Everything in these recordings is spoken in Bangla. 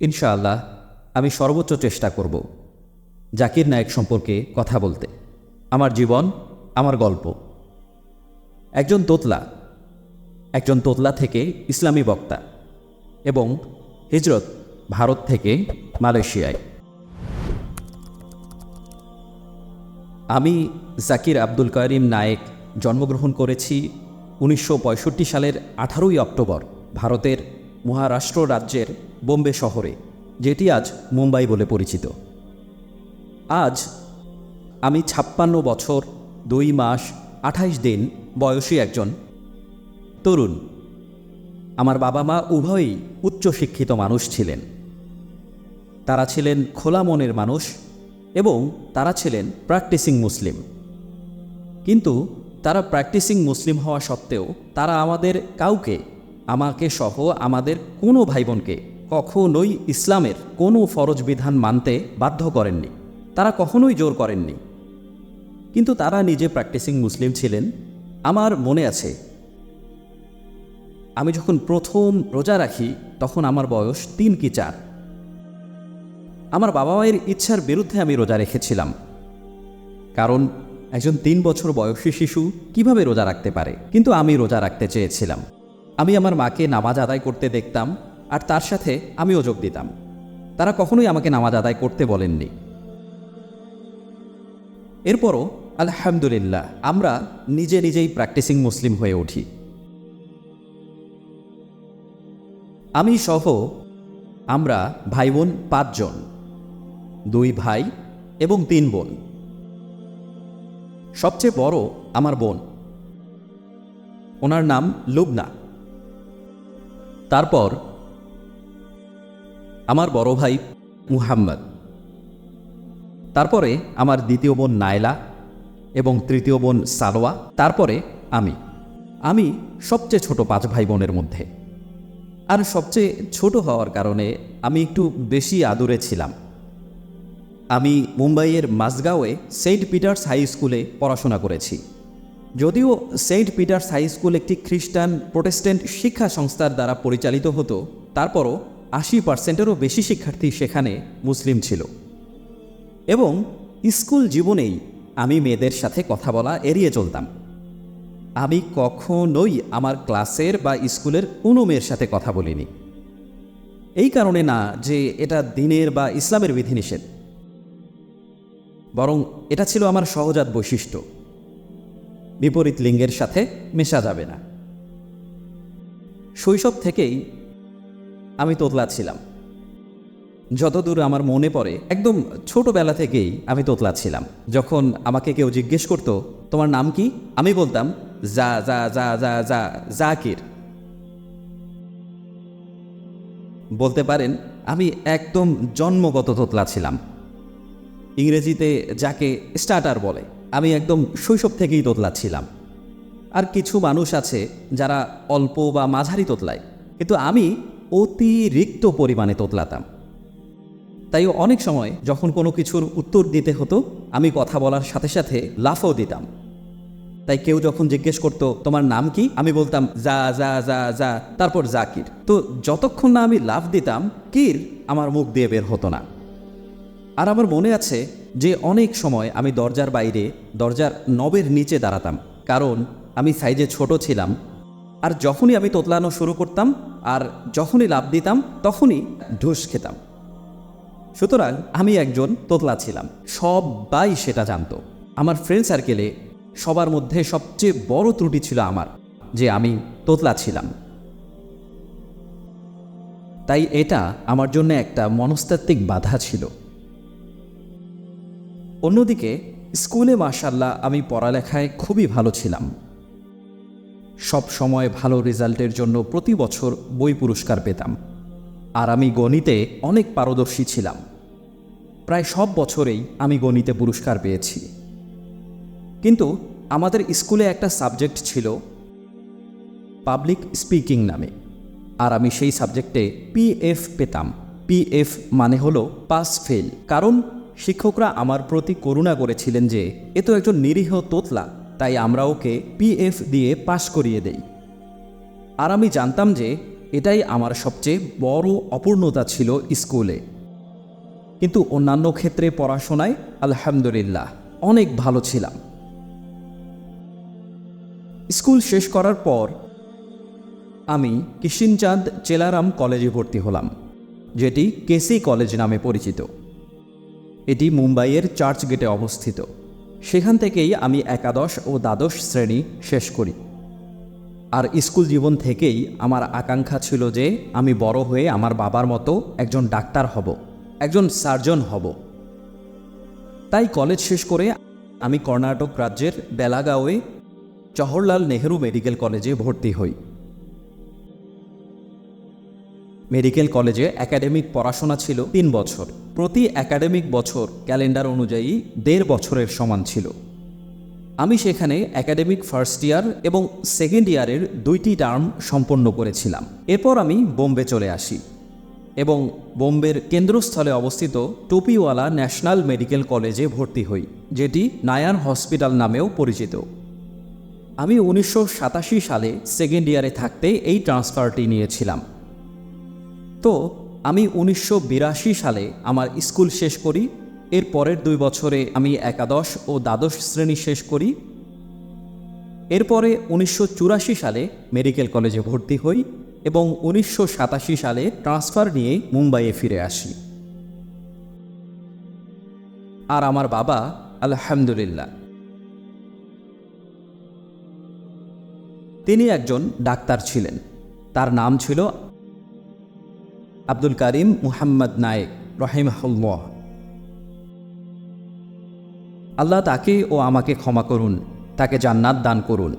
ইনশাআল্লাহ, আমি সর্বোচ্চ চেষ্টা করব জাকির নায়েক সম্পর্কে কথা বলতে। আমার জীবন, আমার গল্প। একজন তোতলা একজন তোতলা থেকে ইসলামী বক্তা এবং হিজরত ভারত থেকে মালয়েশিয়ায়। আমি জাকির আব্দুল করিম নায়েক জন্মগ্রহণ করেছি উনিশশো পঁয়ষট্টি সালের আঠারোই অক্টোবর, ভারতের মহারাষ্ট্র রাজ্যের বোম্বে শহরে, যেটি আজ মুম্বাই বলে পরিচিত। আজ আমি ছাপ্পান্ন বছর, দুই মাস, আঠাইশ দিন বয়সী একজন তরুণ। আমার বাবা মা উভয়ই উচ্চশিক্ষিত মানুষ ছিলেন। তারা ছিলেন খোলা মনের মানুষ এবং তারা ছিলেন প্র্যাকটিসিং মুসলিম। কিন্তু তারা প্র্যাকটিসিং মুসলিম হওয়া সত্ত্বেও তারা আমাদের কাউকে, আমাকে সহ আমাদের কোনো ভাই বোনকে কখনোই ইসলামের কোনো ফরজ বিধান মানতে বাধ্য করেননি। তারা কখনোই জোর করেননি। কিন্তু তারা নিজে প্র্যাকটিসিং মুসলিম ছিলেন। আমার মনে আছে, আমি যখন প্রথম রোজা রাখি, তখন আমার বয়স তিন কি চার। আমার বাবা মায়ের ইচ্ছার বিরুদ্ধে আমি রোজা রেখেছিলাম। কারণ একজন তিন বছর বয়সী শিশু কীভাবে রোজা রাখতে পারে? কিন্তু আমি রোজা রাখতে চেয়েছিলাম। আমি আমার মাকে নামাজ আদায় করতে দেখতাম। আর তার সাথে আমিও যোগ দিতাম। তারা কখনোই আমাকে নামাজ আদায় করতে বলেননি। এরপরও, আলহামদুলিল্লাহ, আমরা নিজে নিজেই প্র্যাকটিসিং মুসলিম হয়ে উঠি। আমি সহ আমরা ভাই বোন পাঁচজন, দুই ভাই এবং তিন বোন। সবচেয়ে বড় আমার বোন। ওনার নাম লুবনা। তারপর আমার বড় ভাই মুহাম্মদ। তারপরে আমার দ্বিতীয় বোন নায়লা এবং তৃতীয় বোন সালোয়া তারপরে আমি। আমি সবচেয়ে ছোট পাঁচ ভাই বোনের মধ্যে। আর সবচেয়ে ছোট হওয়ার কারণে আমি একটু বেশি আদুরে ছিলাম। আমি মুম্বাইয়ের মাসগাঁওয়ে সেন্ট পিটার্স হাই স্কুলে পড়াশোনা করেছি। যদিও সেন্ট পিটার্স হাই স্কুল একটি খ্রিস্টান প্রোটেস্ট্যান্ট শিক্ষা সংস্থার দ্বারা পরিচালিত হতো, তারপরও আশি পার্সেন্টেরও বেশি শিক্ষার্থী সেখানে মুসলিম ছিল। এবং স্কুল জীবনেই আমি মেয়েদের সাথে কথা বলা এড়িয়ে চলতাম। আমি কখনোই আমার ক্লাসের বা স্কুলের কোনো মেয়ের সাথে কথা বলিনি। এই কারণে না যে এটা দিনের বা ইসলামের বিধিনিষেধ। বরং এটা ছিল আমার সহজাত বৈশিষ্ট্য। বিপরীত লিঙ্গের সাথে মেশা যাবে না। শৈশব থেকেই আমি তোতলা ছিলাম। যতদূর আমার মনে পড়ে, একদম ছোটবেলা থেকেই আমি তোতলা ছিলাম। যখন আমাকে কেউ জিজ্ঞেস করতো, তোমার নাম কি? আমি বলতাম যা যা যা যা যা জাকির। বলতে পারেন, আমি একদম জন্মগত তোতলা ছিলাম। ইংরেজিতে যাকে স্টার্টার বলে, আমি একদম শৈশব থেকেই তোতলা ছিলাম। আর কিছু মানুষ আছে যারা অল্প বা মাঝারি তোতলায়, কিন্তু আমি অতিরিক্ত পরিমাণে তোতলাতাম। তাই অনেক সময় যখন কোনো কিছুর উত্তর দিতে হতো, আমি কথা বলার সাথে সাথে লাফও দিতাম। তাই কেউ যখন জিজ্ঞেস করতো, তোমার নাম কি? আমি বলতাম, যা যা যা যা। তারপর জাকির। তো যতক্ষণ না আমি লাফ দিতাম, কির আমার মুখ দিয়ে বের হতো না। আর আমার মনে আছে যে অনেক সময় আমি দরজার বাইরে দরজার নবের নিচে দাঁড়াতাম। কারণ আমি সাইজে ছোট ছিলাম আর যখনই আমি তোতলানো শুরু করতাম আর যখনই লাভ দিতাম, তখনই ঢুস খেতাম। সুতরাং আমি একজন তোতলা ছিলাম। সবাই সেটা জানতো। আমার ফ্রেন্ড সার্কেলে সবার মধ্যে সবচেয়ে বড় ত্রুটি ছিল আমার, যে আমি তোতলা ছিলাম। তাই এটা আমার জন্য একটা মনস্তাত্ত্বিক বাধা ছিল। অন্যদিকে স্কুলে মার্শাল্লাহ আমি পড়ালেখায় খুবই ভালো ছিলাম। সব সময় ভালো রেজাল্টের জন্য প্রতি বছর বই পুরস্কার পেতাম। আর আমি গণিতে অনেক পারদর্শী ছিলাম। প্রায় সব বছরেই আমি গণিতে পুরস্কার পেয়েছি। কিন্তু আমাদের স্কুলে একটা সাবজেক্ট ছিল পাবলিক স্পিকিং নামে। আর আমি সেই সাবজেক্টে পিএফ পেতাম। পিএফ মানে হলো পাস ফেল। কারণ শিক্ষকরা আমার প্রতি করুণা করেছিলেন যে এ তো একজন নিরীহ তোতলা। তাই আমরা ওকে পিএফ দিয়ে পাশ করিয়ে দেই। আর আমি জানতাম যে এটাই আমার সবচেয়ে বড় অপূর্ণতা ছিল স্কুলে। কিন্তু অন্যান্য ক্ষেত্রে পড়াশোনায় আলহামদুলিল্লাহ অনেক ভালো ছিলাম। স্কুল শেষ করার পর আমি কিষিনচাঁদ চেলারাম কলেজে ভর্তি হলাম, যেটি কেসি কলেজ নামে পরিচিত। এটি মুম্বাইয়ের চার্চ গেটে অবস্থিত। সেখান থেকেই আমি একাদশ ও দ্বাদশ শ্রেণি শেষ করি। আর স্কুল জীবন থেকেই আমার আকাঙ্ক্ষা ছিল যে আমি বড় হয়ে আমার বাবার মতো একজন ডাক্তার হব, একজন সার্জন হব। তাই কলেজ শেষ করে আমি কর্ণাটক রাজ্যের বেলাগাঁওয়ে জওহরলাল নেহেরু মেডিকেল কলেজে ভর্তি হই। মেডিকেল কলেজে একাডেমিক পড়াশোনা ছিল তিন বছর। প্রতি একাডেমিক বছর ক্যালেন্ডার অনুযায়ী দেড় বছরের সমান ছিল। আমি সেখানে একাডেমিক ফার্স্ট ইয়ার এবং সেকেন্ড ইয়ারের দুইটি টার্ম সম্পন্ন করেছিলাম। এরপর আমি বোম্বে চলে আসি এবং বোম্বের কেন্দ্রস্থলে অবস্থিত টুপিওয়ালা ন্যাশনাল মেডিকেল কলেজে ভর্তি হই, যেটি নায়ার হসপিটাল নামেও পরিচিত। আমি উনিশশো সাতাশি সালে সেকেন্ড ইয়ারে থাকতে এই ট্রান্সফারটি নিয়েছিলাম। তো আমি উনিশশো বিরাশি সালে আমার স্কুল শেষ করি, এর পরের দুই বছরে আমি একাদশ ও দ্বাদশ শ্রেণি শেষ করি। এরপরে উনিশশো চুরাশি সালে মেডিকেল কলেজে ভর্তি হই এবং উনিশশো সালে ট্রান্সফার নিয়ে মুম্বাইয়ে ফিরে আসি। আর আমার বাবা, আলহামদুলিল্লাহ। তিনি একজন ডাক্তার ছিলেন। তার নাম ছিল আব্দুল কারিম মুহাম্মদ নায়েক, রহিমাহুল্লাহ। আল্লাহ তাকে ও আমাকে ক্ষমা করুন, তাকে জান্নাত দান করুন।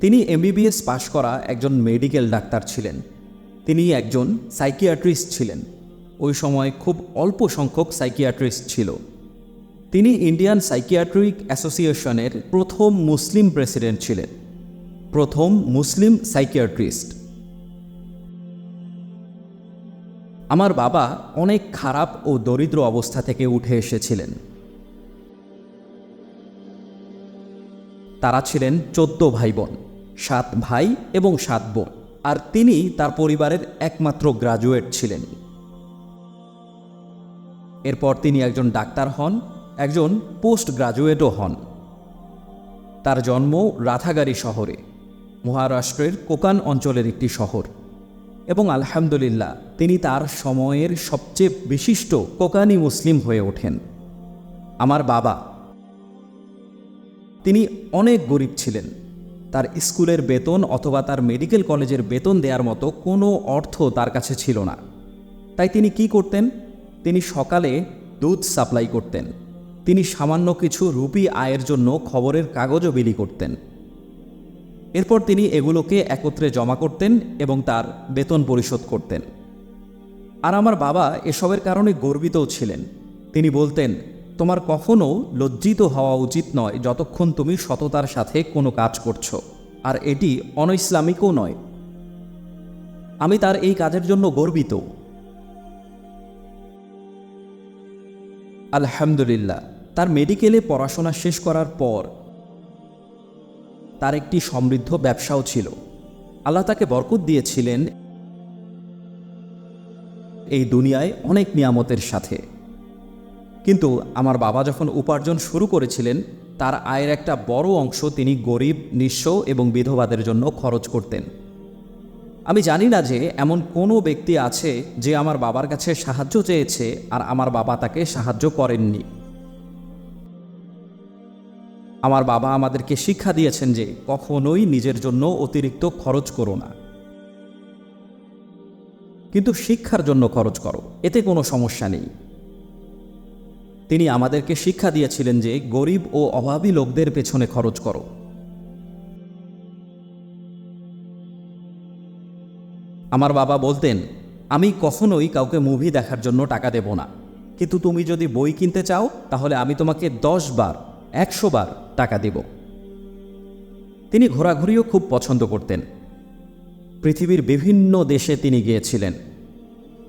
তিনি এমবিবিএস পাশ করা একজন মেডিকেল ডাক্তার ছিলেন। তিনি একজন সাইকিয়াট্রিস্ট ছিলেন। ওই সময় খুব অল্প সংখ্যক সাইকিয়াট্রিস্ট ছিল। তিনি ইন্ডিয়ান সাইকিয়াট্রিক অ্যাসোসিয়েশনের প্রথম মুসলিম প্রেসিডেন্ট ছিলেন। প্রথম মুসলিম সাইকিয়াট্রিস্ট। আমার বাবা অনেক খারাপ ও দরিদ্র অবস্থা থেকে উঠে এসেছিলেন। তারা ছিলেন চোদ্দ ভাই বোন সাত ভাই এবং সাত বোন, আর তিনি তার পরিবারের একমাত্র গ্রাজুয়েট ছিলেন। এরপর তিনি একজন ডাক্তার হন, একজন পোস্ট গ্রাজুয়েটও হন। তার জন্ম রাথাগারি শহরে, মহারাষ্ট্রের কোকান অঞ্চলের একটি শহর। এবং আলহামদুলিল্লাহ, তিনি তার সময়ের সবচেয়ে বিশিষ্ট কোকানি মুসলিম হয়ে ওঠেন। আমার বাবা, তিনি অনেক গরিব ছিলেন। তার স্কুলের বেতন অথবা তার মেডিকেল কলেজের বেতন দেওয়ার মতো কোনো অর্থ তার কাছে ছিল না। তাই তিনি কি করতেন? তিনি সকালে দুধ সাপ্লাই করতেন। তিনি সামান্য কিছু রুপি আয়ের জন্য খবরের কাগজও বিলি করতেন। এরপর তিনি এগুলোকে একত্রে জমা করতেন এবং তার বেতন পরিশোধ করতেন। আর আমার বাবা এসবের কারণে গর্বিতও ছিলেন। তিনি বলতেন, তোমার কখনো লজ্জিত হওয়া উচিত নয় যতক্ষণ তুমি সততার সাথে কোনো কাজ করছ, আর এটি অনইসলামিকও নয়। আমি তার এই কাজের জন্য গর্বিত। আলহামদুলিল্লাহ, তার মেডিকেলে পড়াশোনা শেষ করার পর তার একটি সমৃদ্ধ ব্যবসাও ছিল। আল্লাহ তাকে বরকত দিয়েছিলেন এই দুনিয়ায় অনেক নিয়ামতের সাথে। কিন্তু আমার বাবা যখন উপার্জন শুরু করেছিলেন, তার আয়ের একটা বড় অংশ তিনি গরিব, নিঃস্ব এবং বিধবাদের জন্য খরচ করতেন। আমি জানি না যে এমন কোনো ব্যক্তি আছে যে আমার বাবার কাছে সাহায্য চেয়েছে আর আমার বাবা তাকে সাহায্য করেননি। আমার বাবা আমাদেরকে শিক্ষা দিয়েছেন যে কখনোই নিজের জন্য অতিরিক্ত খরচ করো না। কিন্তু শিক্ষার জন্য খরচ করো, এতে কোনো সমস্যা নেই। তিনি আমাদেরকে শিক্ষা দিয়েছিলেন যে গরিব ও অভাবী লোকদের পেছনে খরচ করো। আমার বাবা বলতেন, আমি কখনোই কাউকে মুভি দেখার জন্য টাকা দেব না। কিন্তু তুমি যদি বই কিনতে চাও, তাহলে আমি তোমাকে দশ বার একশো বার টাকা দেব। তিনি ঘোরাঘুরিও খুব পছন্দ করতেন। পৃথিবীর বিভিন্ন দেশে তিনি গিয়েছিলেন।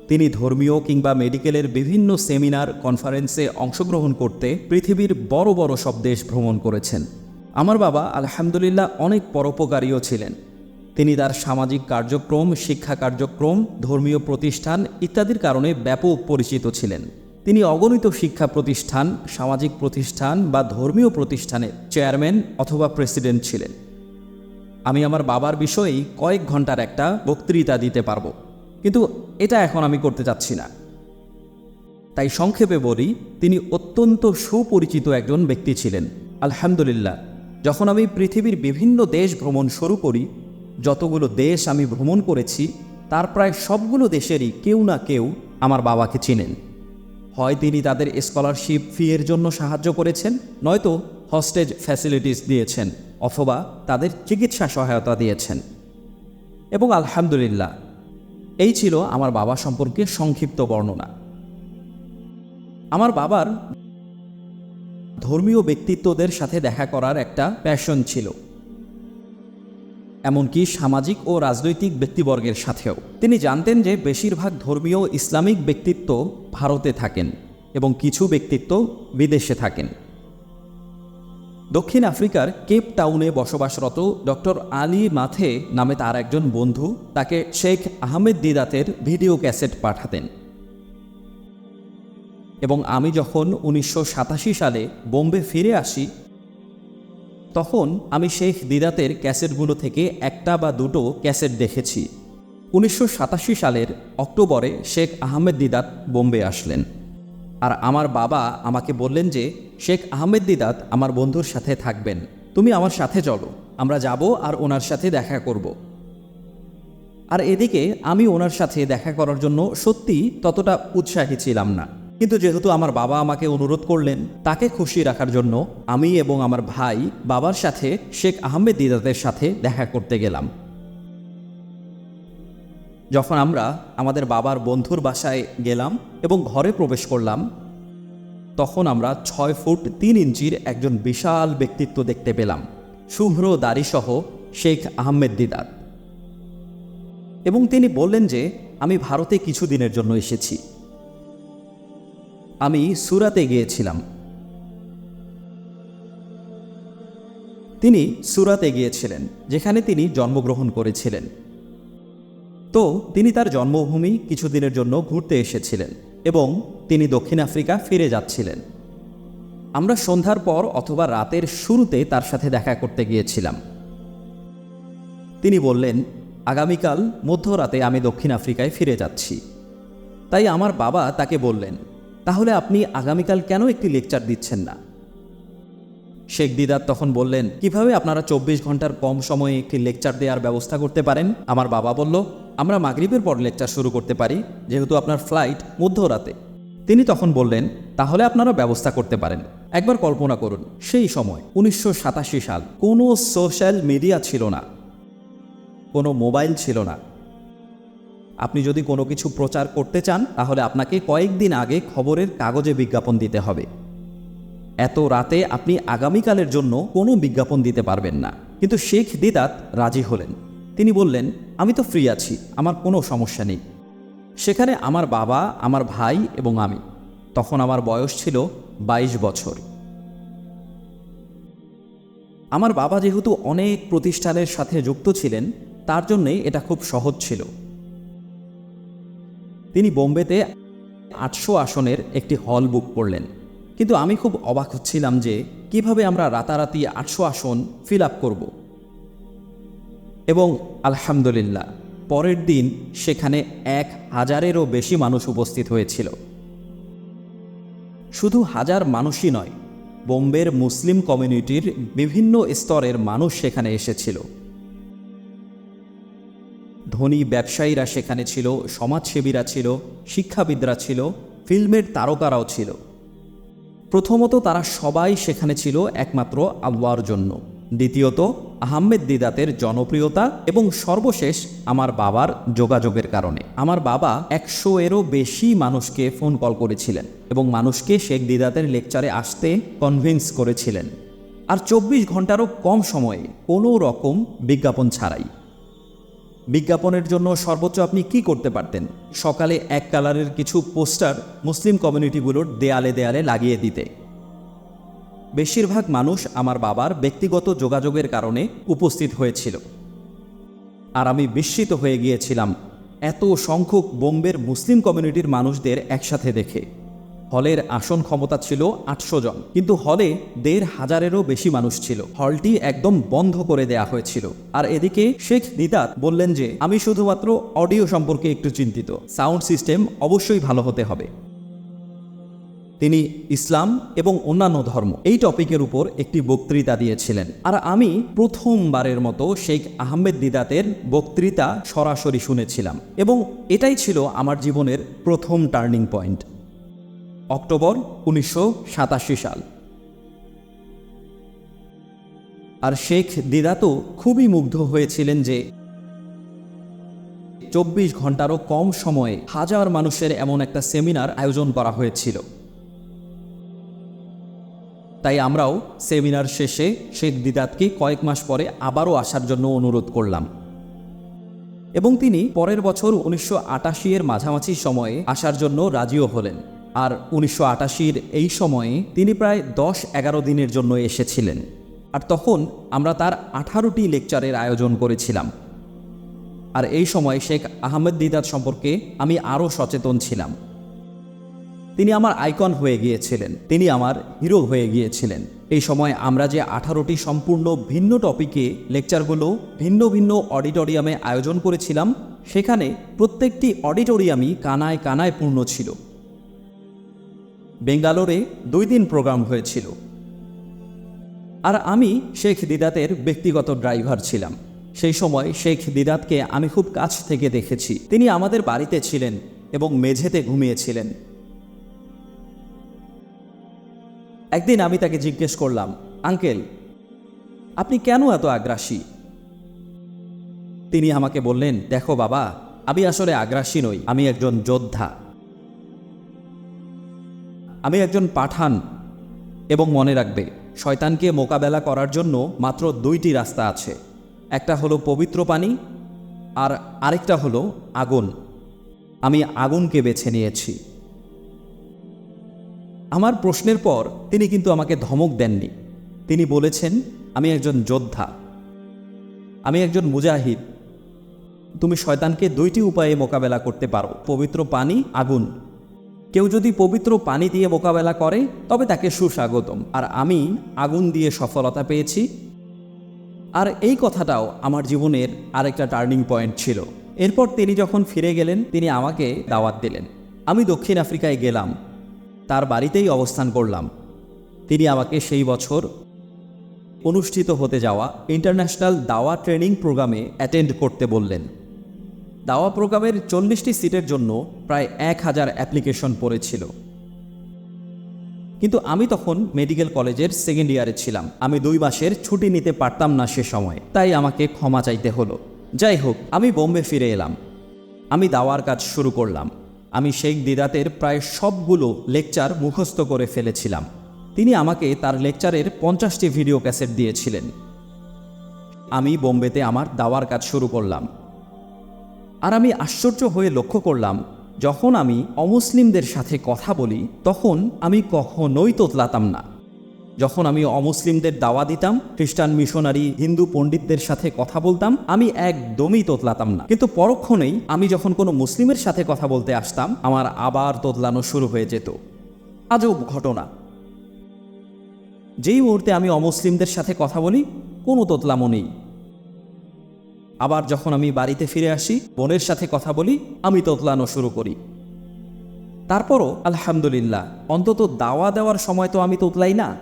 তিনি ধর্মীয় কিংবা মেডিকেলের বিভিন্ন সেমিনার, কনফারেন্সে অংশগ্রহণ করতে পৃথিবীর বড় বড় সব দেশ ভ্রমণ করেছেন। আমার বাবা আলহামদুলিল্লাহ অনেক পরোপকারীও ছিলেন। তিনি তার সামাজিক কার্যক্রম, শিক্ষা কার্যক্রম, ধর্মীয় প্রতিষ্ঠান ইত্যাদির কারণে ব্যাপক পরিচিত ছিলেন। তিনি অগণিত শিক্ষা প্রতিষ্ঠান, সামাজিক প্রতিষ্ঠান বা ধর্মীয় প্রতিষ্ঠানের চেয়ারম্যান অথবা প্রেসিডেন্ট ছিলেন। আমি আমার বাবার বিষয়েই কয়েক ঘণ্টার একটা বক্তৃতা দিতে পারব, কিন্তু এটা এখন আমি করতে চাচ্ছি না। তাই সংক্ষেপে বলি, তিনি অত্যন্ত সুপরিচিত একজন ব্যক্তি ছিলেন, আলহামদুলিল্লাহ। যখন আমি পৃথিবীর বিভিন্ন দেশ ভ্রমণ শুরু করি, যতগুলো দেশ আমি ভ্রমণ করেছি, তার প্রায় সবগুলো দেশেরই কেউ না কেউ আমার বাবাকে চিনেন। হয় তিনি তাদের স্কলারশিপ ফি এর জন্য সাহায্য করেছেন, নয়তো হস্টেজ ফ্যাসিলিটিস দিয়েছেন, অথবা তাদের চিকিৎসা সহায়তা দিয়েছেন। এবং আলহামদুলিল্লাহ, এই ছিল আমার বাবা সম্পর্কে সংক্ষিপ্ত বর্ণনা। আমার বাবার ধর্মীয় ব্যক্তিত্বদের সাথে দেখা করার একটা প্যাশন ছিল। এমনকি সামাজিক ও রাজনৈতিক ব্যক্তিবর্গের সাথেও। তিনি জানতেন যে বেশিরভাগ ধর্মীয় ইসলামিক ব্যক্তিত্ব ভারতে থাকেন এবং কিছু ব্যক্তিত্ব বিদেশে থাকেন। দক্ষিণ আফ্রিকার কেপ টাউনে বসবাসরত ডক্টর আলী মাথে নামে তার একজন বন্ধু তাকে শেখ আহমেদ দিদাতের ভিডিও ক্যাসেট পাঠাতেন। এবং আমি যখন উনিশশো সাতাশি সালে বোম্বে ফিরে আসি তখন আমি শেখ দিদাতের ক্যাসেটগুলো থেকে একটা বা দুটো ক্যাসেট দেখেছি। উনিশশো সাতাশি সালের অক্টোবরে শেখ আহমেদ দিদাত বোম্বে আসলেন। আর আমার বাবা আমাকে বললেন যে, শেখ আহমেদ দিদাত আমার বন্ধুর সাথে থাকবেন। তুমি আমার সাথে চলো। আমরা যাব আর ওনার সাথে দেখা করব। আর এদিকে আমি ওনার সাথে দেখা করার জন্য সত্যি ততটা উৎসাহী ছিলাম না। কিন্তু যেহেতু আমার বাবা আমাকে অনুরোধ করলেন তাকে খুশি রাখার জন্য, আমি এবং আমার ভাই বাবার সাথে শেখ আহমেদ দিদাদের সাথে দেখা করতে গেলাম। যখন আমরা আমাদের বাবার বন্ধুর বাসায় গেলাম এবং ঘরে প্রবেশ করলাম, তখন আমরা ছয় ফুট তিন ইঞ্চির একজন বিশাল ব্যক্তিত্ব দেখতে পেলাম, শুভ্র দাড়িসহ শেখ আহমেদ দিদাত এবং তিনি বললেন যে, আমি ভারতে কিছু দিনের জন্য এসেছি। আমি সুরাতে গিয়েছিলাম। তিনি সুরাতে গিয়েছিলেন, যেখানে তিনি জন্মগ্রহণ করেছিলেন। তো, তিনি তার জন্মভূমি কিছুদিনের জন্য ঘুরতে এসেছিলেন এবং তিনি দক্ষিণ আফ্রিকা ফিরে যাচ্ছিলেন। আমরা সন্ধ্যার পর অথবা রাতের শুরুতে তার সাথে দেখা করতে গিয়েছিলাম। তিনি বললেন, আগামীকাল মধ্যরাতে আমি দক্ষিণ আফ্রিকায় ফিরে যাচ্ছি। তাই আমার বাবা তাকে বললেন তাহলে আপনি আগামীকাল কেন একটি লেকচার দিচ্ছেন না? শেখ দিদার তখন বললেন, কীভাবে আপনারা চব্বিশ ঘণ্টার কম সময়ে একটি লেকচার দেওয়ার ব্যবস্থা করতে পারেন? আমার বাবা বলল, আমরা মাগরিবের পর লেকচার শুরু করতে পারি, যেহেতু আপনার ফ্লাইট মধ্যরাতে। তিনি তখন বললেন, তাহলে আপনারা ব্যবস্থা করতে পারেন। একবার কল্পনা করুন, সেই সময়, উনিশশো সাতাশি সাল, কোনো সোশ্যাল মিডিয়া ছিল না, কোনো মোবাইল ছিল না। আপনি যদি কোনো কিছু প্রচার করতে চান, তাহলে আপনাকে কয়েকদিন আগে খবরের কাগজে বিজ্ঞাপন দিতে হবে। এত রাতে আপনি আগামীকালের জন্য কোনো বিজ্ঞাপন দিতে পারবেন না। কিন্তু শেখ দিদাত রাজি হলেন। তিনি বললেন, আমি তো ফ্রি আছি, আমার কোনো সমস্যা নেই। সেখানে আমার বাবা, আমার ভাই এবং আমি। তখন আমার বয়স ছিল ২২ বছর। আমার বাবা যেহেতু অনেক প্রতিষ্ঠানের সাথে যুক্ত ছিলেন, তার জন্যে এটা খুব সহজ ছিল। তিনি বোম্বেতে আটশো আসনের একটি হল বুক করলেন। কিন্তু আমি খুব অবাক হচ্ছিলাম যে কীভাবে আমরা রাতারাতি আটশো আসন ফিল আপ করব। এবং আলহামদুলিল্লাহ, পরের দিন সেখানে এক হাজারেরও বেশি মানুষ উপস্থিত হয়েছিল। শুধু হাজার মানুষই নয়, বোম্বের মুসলিম কমিউনিটির বিভিন্ন স্তরের মানুষ সেখানে এসেছিল। ধনী ব্যবসায়ীরা সেখানে ছিল, সমাজসেবীরা ছিল, শিক্ষাবিদরা ছিল, ফিল্মের তারকারাও ছিল। প্রথমত তারা সবাই সেখানে ছিল একমাত্র আল্লাহর জন্য। দ্বিতীয়ত, আহমেদ দিদাতের জনপ্রিয়তা এবং সর্বশেষ আমার বাবার যোগাযোগের কারণে। আমার বাবা একশো এরও বেশি মানুষকে ফোন কল করেছিলেন এবং মানুষকে শেখ দিদাতের লেকচারে আসতে কনভিন্স করেছিলেন। আর চব্বিশ ঘন্টারও কম সময়ে কোনো রকম বিজ্ঞাপন ছাড়াই। বিজ্ঞাপনের জন্য সর্বোচ্চ আপনি কি করতে পারতেন? সকালে এক কালারের কিছু পোস্টার মুসলিম কমিউনিটিগুলোর দেয়ালে দেয়ালে লাগিয়ে দিতে। বেশিরভাগ মানুষ আমার বাবার ব্যক্তিগত যোগাযোগের কারণে উপস্থিত হয়েছিল। আর আমি বিস্মিত হয়ে গিয়েছিলাম। এত সংখ্যক বোম্বের মুসলিম কমিউনিটির মানুষদের একসাথে দেখে। হলের আসন ক্ষমতা ছিল আটশো জন। কিন্তু হলে দেড় হাজারেরও বেশি মানুষ ছিল। হলটি একদম বন্ধ করে দেয়া হয়েছিল। আর এদিকে শেখ দিদাত বললেন যে, আমি শুধুমাত্র অডিও সম্পর্কে একটু চিন্তিত। সাউন্ড সিস্টেম অবশ্যই ভালো হতে হবে। তিনি ইসলাম এবং অন্যান্য ধর্ম এই টপিকের উপর একটি বক্তৃতা দিয়েছিলেন। আর আমি প্রথমবারের মতো শেখ আহমেদ দিদাতের বক্তৃতা সরাসরি শুনেছিলাম। এবং এটাই ছিল আমার জীবনের প্রথম টার্নিং পয়েন্ট। অক্টোবর উনিশশো সাতাশি সাল। আর শেখ দিদাতো খুবই মুগ্ধ হয়েছিলেন যে চব্বিশ ঘন্টারও কম সময়ে হাজার মানুষের এমন একটা সেমিনার আয়োজন করা হয়েছিল। তাই আমরাও সেমিনার শেষে শেখ দিদাতকে কয়েক মাস পরে আবারও আসার জন্য অনুরোধ করলাম। এবং তিনি পরের বছর উনিশশো আটাশি এর মাঝামাঝি সময়ে আসার জন্য রাজিও হলেন। আর উনিশশো আটাশির এই সময়ে তিনি প্রায় দশ এগারো দিনের জন্য এসেছিলেন। আর তখন আমরা তার আঠারোটি লেকচারের আয়োজন করেছিলাম। আর এই সময় শেখ আহমেদ দিদার সম্পর্কে আমি আরও সচেতন ছিলাম। তিনি আমার আইকন হয়ে গিয়েছিলেন। তিনি আমার হিরো হয়ে গিয়েছিলেন। এই সময় আমরা যে আঠারোটি সম্পূর্ণ ভিন্ন টপিকে লেকচারগুলো ভিন্ন ভিন্ন অডিটোরিয়ামে আয়োজন করেছিলাম, সেখানে প্রত্যেকটি অডিটোরিয়ামই কানায় কানায় পূর্ণ ছিল। বেঙ্গালোরে দুই দিন প্রোগ্রাম হয়েছিল। আর আমি শেখ দিদাতের ব্যক্তিগত ড্রাইভার ছিলাম। সেই সময় শেখ দিদাতকে আমি খুব কাছ থেকে দেখেছি। তিনি আমাদের বাড়িতে ছিলেন এবং মেঝেতে ঘুমিয়েছিলেন। একদিন আমি তাকে জিজ্ঞেস করলাম, আঙ্কেল, আপনি কেন এত আগ্রাসী? তিনি আমাকে বললেন, দেখো বাবা, আমি আসলে আগ্রাসী নই। আমি একজন যোদ্ধা। আমি একজন পাঠান এবং মনে রাখবে, শয়তানকে মোকাবেলা করার জন্য মাত্র দুইটি রাস্তা আছে। একটা হলো পবিত্র পানি আর আরেকটা হলো আগুন। আমি আগুনকে বেছে নিয়েছি। আমার প্রশ্নের পর তিনি কিন্তু আমাকে ধমক দেননি। তিনি বলেছেন, আমি একজন যোদ্ধা। আমি একজন মুজাহিদ। তুমি শয়তানকে দুইটি উপায়ে মোকাবেলা করতে পারো, পবিত্র পানি, আগুন। কেউ যদি পবিত্র পানি দিয়ে মোকাবেলা করে, তবে তাকে সুস্বাগতম। আর আমি আগুন দিয়ে সফলতা পেয়েছি। আর এই কথাটাও আমার জীবনের আরেকটা টার্নিং পয়েন্ট ছিল। এরপর তিনি যখন ফিরে গেলেন, তিনি আমাকে দাওয়াত দিলেন। আমি দক্ষিণ আফ্রিকায় গেলাম। তার বাড়িতেই অবস্থান করলাম। তিনি আমাকে সেই বছর অনুষ্ঠিত হতে যাওয়া ইন্টারন্যাশনাল দাওয়া ট্রেনিং প্রোগ্রামে অ্যাটেন্ড করতে বললেন। দাওয়া প্রোগ্রামের চল্লিশটি সিটের জন্য প্রায় এক হাজার অ্যাপ্লিকেশন পড়েছিল। কিন্তু আমি তখন মেডিকেল কলেজের সেকেন্ড ইয়ারে ছিলাম। আমি দুই মাসের ছুটি নিতে পারতাম না সে সময়। তাই আমাকে ক্ষমা চাইতে হলো। যাই হোক, আমি বোম্বে ফিরে এলাম। আমি দাওয়ার কাজ শুরু করলাম। আমি শেখ দিদাতের প্রায় সবগুলো লেকচার মুখস্থ করে ফেলেছিলাম। তিনি আমাকে তার লেকচারের পঞ্চাশটি ভিডিও ক্যাসেট দিয়েছিলেন। আমি বোম্বেতে আমার দাওয়ার কাজ শুরু করলাম। আর আমি আশ্চর্য হয়ে লক্ষ্য করলাম, যখন আমি অমুসলিমদের সাথে কথা বলি, তখন আমি কখনোই তোতলাতাম না। যখন আমি অমুসলিমদের দাওয়া দিতাম, খ্রিস্টান মিশনারি, হিন্দু পণ্ডিতদের সাথে কথা বলতাম, আমি একদমই তোতলাতাম না। কিন্তু পরক্ষণেই আমি যখন কোনো মুসলিমের সাথে কথা বলতে আসতাম, আমার আবার তোতলানো শুরু হয়ে যেত। আজব ঘটনা। যেই মুহূর্তে আমি অমুসলিমদের সাথে কথা বলি, কোনো তোতলামো নেই। আবার যখন আমি বাড়িতে ফিরে আসি, বোনের সাথে কথা বলি, আমি তোতলানো শুরু করি। তারপরও আলহামদুলিল্লাহ, অন্তত দাওয়া দেওয়ার সময় তো আমি তোতলাই না।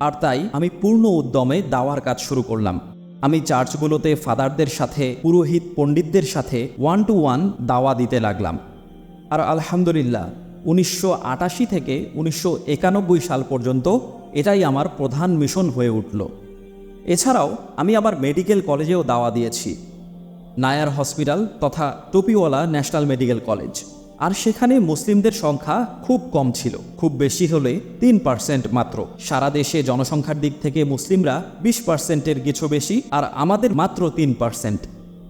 আর তাই আমি পূর্ণ উদ্যমে দাওয়ার কাজ শুরু করলাম। আমি চার্চগুলোতে ফাদারদের সাথে, পুরোহিত পণ্ডিতদের সাথে ওয়ান টু ওয়ান দাওয়া দিতে লাগলাম। আর আলহামদুলিল্লাহ, উনিশশো আটাশি থেকে উনিশশো একানব্বই সাল পর্যন্ত এটাই আমার প্রধান মিশন হয়ে উঠল। এছাড়াও আমি আবার মেডিকেল কলেজেও দাওয়া দিয়েছি। নায়ার হসপিটাল তথা টুপিওয়ালা ন্যাশনাল মেডিকেল কলেজ। আর সেখানে মুসলিমদের সংখ্যা খুব কম ছিল। খুব বেশি হলে তিন পার্সেন্ট মাত্র। সারা দেশে জনসংখ্যার দিক থেকে মুসলিমরা বিশ পার্সেন্টের কিছু বেশি আর আমাদের মাত্র তিন পার্সেন্ট।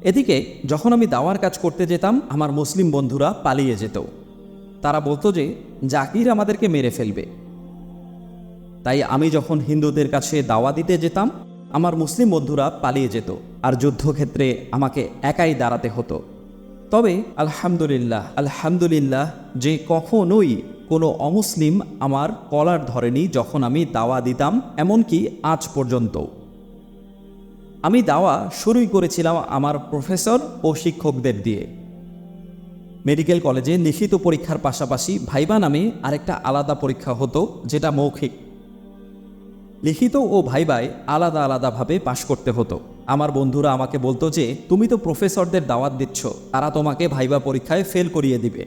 এদিকে যখন আমি দাওয়ার কাজ করতে যেতাম, আমার মুসলিম বন্ধুরা পালিয়ে যেত। তারা বলতো যে, জাকির আমাদেরকে মেরে ফেলবে। তাই আমি যখন হিন্দুদের কাছে দাওয়া দিতে যেতাম আমার মুসলিম বন্ধুরা পালিয়ে যেত আর যুদ্ধক্ষেত্রে আমাকে একাই দাঁড়াতে হতো। তবে আলহামদুলিল্লাহ আলহামদুলিল্লাহ যে কখনোই কোনো অমুসলিম আমার কলার ধরেনি যখন আমি দাওয়া দিতাম, এমনকি আজ পর্যন্ত। আমি দাওয়া শুরুই করেছিলাম আমার প্রফেসর ও শিক্ষকদের দিয়ে। মেডিকেল কলেজে লিখিত পরীক্ষার পাশাপাশি ভাইবা নামে আরেকটা আলাদা পরীক্ষা হতো, যেটা মৌখিক। লিখিত ও ভাইবায় আলাদা আলাদাভাবে পাশ করতে হতো। আমার বন্ধুরা আমাকে বলতো যে, তুমি তো প্রফেসরদের দাওয়াত দিচ্ছ, তারা তোমাকে ভাইবা পরীক্ষায় ফেল করিয়ে দিবে।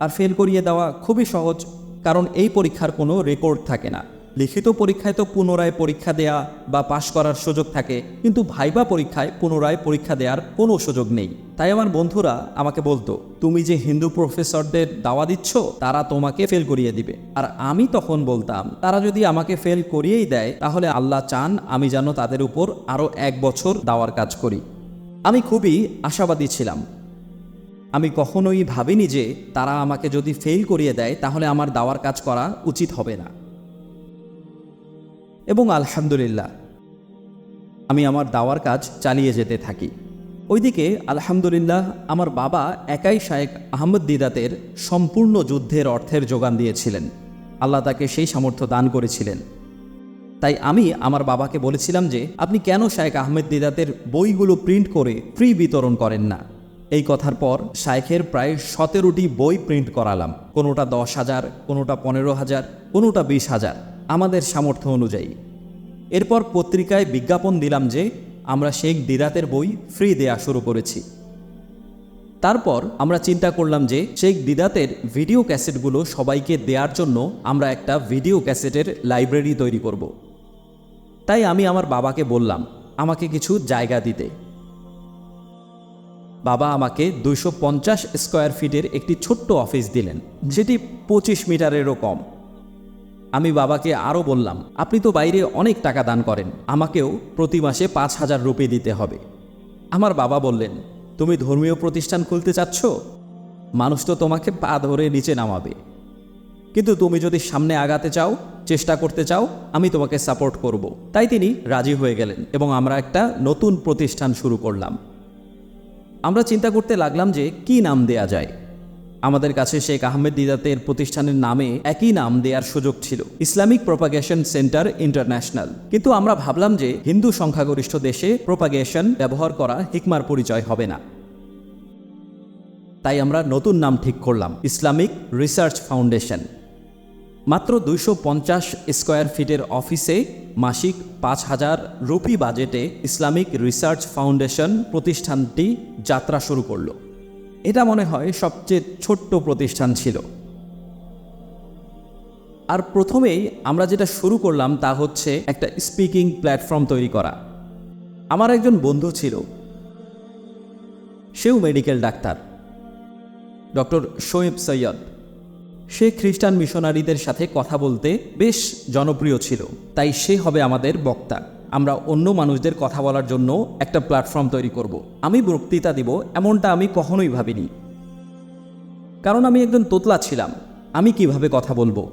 আর ফেল করিয়ে দেওয়া খুবই সহজ, কারণ এই পরীক্ষার কোনো রেকর্ড থাকে না। লিখিত পরীক্ষায় তো পুনরায় পরীক্ষা দেয়া বা পাশ করার সুযোগ থাকে, কিন্তু ভাইবা পরীক্ষায় পুনরায় পরীক্ষা দেওয়ার কোনো সুযোগ নেই। তাই আমার বন্ধুরা, আমাকে বলতো, তুমি যে হিন্দু প্রফেসরদের দাওয়া দিচ্ছ, তারা তোমাকে ফেল করিয়ে দিবে। আর আমি তখন বলতাম, তারা যদি আমাকে ফেল করিয়েই দেয়, তাহলে আল্লাহ চান আমি যেন তাদের উপর আরও এক বছর দাওয়ার কাজ করি। আমি খুবই আশাবাদী ছিলাম। আমি কখনোই ভাবিনি যে তারা আমাকে যদি ফেল করিয়ে দেয়, তাহলে আমার দাওয়ার কাজ করা উচিত হবে না। এবং আলহামদুলিল্লাহ, আমি আমার দাওয়ার কাজ চালিয়ে যেতে থাকি। ওইদিকে আলহামদুলিল্লাহ, আমার বাবা একাই শায়েক আহমদ দিদাতের সম্পূর্ণ যুদ্ধের অর্থের যোগান দিয়েছিলেন। আল্লাহ তাকে সেই সামর্থ্য দান করেছিলেন। তাই আমি আমার বাবাকে বলেছিলাম যে, আপনি কেন শায়েক আহমেদ দিদাতের বইগুলো প্রিন্ট করে ফ্রি বিতরণ করেন না? এই কথার পর শায়েখের প্রায় সতেরোটি বই প্রিন্ট করালাম। কোনোটা দশ হাজার, কোনোটা পনেরো হাজার, কোনোটা বিশ হাজার। আমাদের সামর্থ্য অনুযায়ী। এরপর পত্রিকায় বিজ্ঞাপন দিলাম যে, আমরা শেখ দিদাতের বই ফ্রি দেয়া শুরু করেছি। তারপর আমরা চিন্তা করলাম যে, শেখ দিদাতের ভিডিও ক্যাসেটগুলো সবাইকে দেওয়ার জন্য আমরা একটা ভিডিও ক্যাসেটের লাইব্রেরি তৈরি করব। তাই আমি আমার বাবাকে বললাম, আমাকে কিছু জায়গা দিতে। বাবা আমাকে দুইশো পঞ্চাশ স্কোয়ার ফিটের একটি ছোট্ট অফিস দিলেন। যেটি পঁচিশ মিটারেরও কম। আমি বাবাকে আরও বললাম, আপনি তো বাইরে অনেক টাকা দান করেন, আমাকেও প্রতি মাসে পাঁচ হাজার রুপি দিতে হবে। আমার বাবা বললেন, তুমি ধর্মীয় প্রতিষ্ঠান খুলতে চাচ্ছ? মানুষ তো তোমাকে পা ধরে নিচে নামাবে। কিন্তু তুমি যদি সামনে আগাতে চাও, চেষ্টা করতে চাও, আমি তোমাকে সাপোর্ট করব। তাই তিনি রাজি হয়ে গেলেন এবং আমরা একটা নতুন প্রতিষ্ঠান শুরু করলাম। আমরা চিন্তা করতে লাগলাম যে কি নাম দেয়া যায়। আমাদের কাছে শেখ আহমেদ দিদাতের প্রতিষ্ঠানের নামে একই নাম দেওয়ার সুযোগ ছিল। Islamic propagation centre international. কিন্তু আমরা ভাবলাম যে হিন্দু সংখ্যাগরিষ্ঠ দেশে প্রোপাগেশন ব্যবহার করা হিকমার পরিচয় হবে না। তাই আমরা নতুন নাম ঠিক করলাম, ইসলামিক রিসার্চ ফাউন্ডেশন। মাত্র দুইশো পঞ্চাশ স্কোয়ার ফিটের অফিসে মাসিক পাঁচ হাজার রুপি বাজেটে ইসলামিক রিসার্চ ফাউন্ডেশন প্রতিষ্ঠানটি যাত্রা শুরু করল। এটা মনে হয় সবচেয়ে ছোট্ট প্রতিষ্ঠান ছিল। আর প্রথমেই আমরা যেটা শুরু করলাম তা হচ্ছে একটা স্পিকিং প্ল্যাটফর্ম তৈরি করা। আমার একজন বন্ধু ছিল। সেও medical doctor. Doctor Shoaib Syed. সে খ্রিস্টান মিশনারিদের সাথে কথা বলতে বেশ জনপ্রিয় ছিল। তাই সে হবে আমাদের বক্তা। আমরা অন্য মানুষদের কথা বলার জন্য একটা প্ল্যাটফর্ম তৈরি করব। আমি বক্তৃতা দিব, এমনটা আমি কখনোই ভাবিনি। কারণ আমি একজন তোতলা ছিলাম। আমি কীভাবে কথা বলব?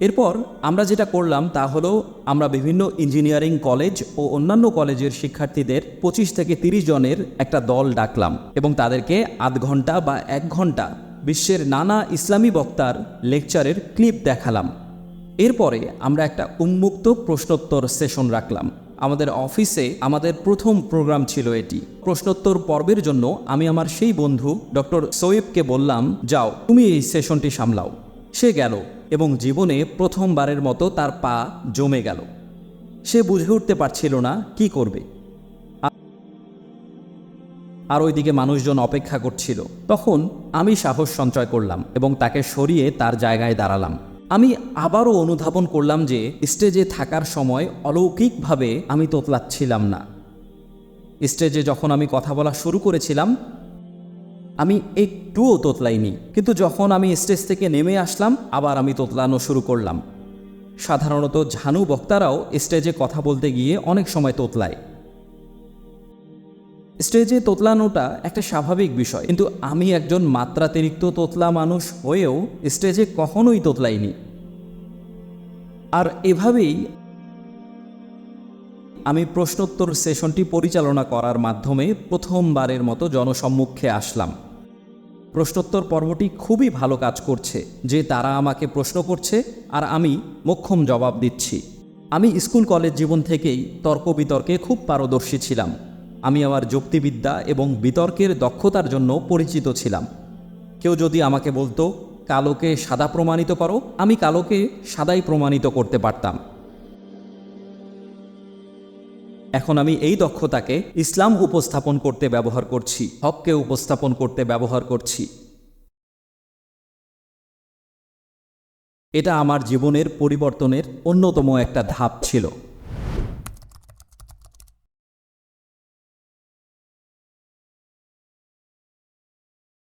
এরপর আমরা যেটা করলাম তা হলো, আমরা বিভিন্ন ইঞ্জিনিয়ারিং কলেজ ও অন্যান্য কলেজের শিক্ষার্থীদের পঁচিশ থেকে তিরিশ জনের একটা দল ডাকলাম এবং তাদেরকে আধ ঘণ্টা বা এক ঘণ্টা বিশ্বের নানা ইসলামী বক্তার লেকচারের ক্লিপ দেখালাম। এরপরে আমরা একটা উন্মুক্ত প্রশ্নোত্তর সেশন রাখলাম। আমাদের অফিসে আমাদের প্রথম প্রোগ্রাম ছিল এটি। প্রশ্নোত্তর পর্বের জন্য আমি আমার সেই বন্ধু ডক্টর সোয়েবকে বললাম, যাও, তুমি এই সেশনটি সামলাও। সে গেল এবং জীবনে প্রথমবারের মতো তার পা জমে গেল। সে বুঝে উঠতে পারছিল না, কি করবে? আর ওইদিকে মানুষজন অপেক্ষা করছিল। তখন আমি সাহস সঞ্চয় করলাম এবং তাকে সরিয়ে তার জায়গায় দাঁড়ালাম। আমি আবারও অনুধাবন করলাম যে স্টেজে থাকার সময় অলৌকিকভাবে আমি তোতলাচ্ছিলাম না। স্টেজে যখন আমি কথা বলা শুরু করেছিলাম, আমি একটুও তোতলাইনি। কিন্তু যখন আমি স্টেজ থেকে নেমে আসলাম, আবার আমি তোতলানো শুরু করলাম। সাধারণত ঝানু বক্তারাও স্টেজে কথা বলতে গিয়ে অনেক সময় তোতলায়। স্টেজে তোতলানোটা একটা স্বাভাবিক বিষয়। কিন্তু আমি একজন মাত্রাতিরিক্ত তোতলা মানুষ হয়েও স্টেজে কখনোই তোতলাইনি। আর এভাবেই আমি প্রশ্নোত্তর সেশনটি পরিচালনা করার মাধ্যমে প্রথমবারের মতো জনসম্মুখে আসলাম। প্রশ্নোত্তর পর্বটি খুবই ভালো কাজ করছে, যে তারা আমাকে প্রশ্ন করছে আর আমি মোক্ষম জবাব দিচ্ছি। আমি স্কুল কলেজ জীবন থেকেই তর্ক বিতর্কে খুব পারদর্শী ছিলাম। আমি আমার যুক্তিবিদ্যা এবং বিতর্কের দক্ষতার জন্য পরিচিত ছিলাম। কেউ যদি আমাকে বলতো, কালোকে সাদা প্রমাণিত করো, আমি কালোকে সাদাই প্রমাণিত করতে পারতাম। এখন আমি এই দক্ষতাকে ইসলাম উপস্থাপন করতে ব্যবহার করছি, হককে উপস্থাপন করতে ব্যবহার করছি। এটা আমার জীবনের পরিবর্তনের অন্যতম একটা ধাপ ছিল।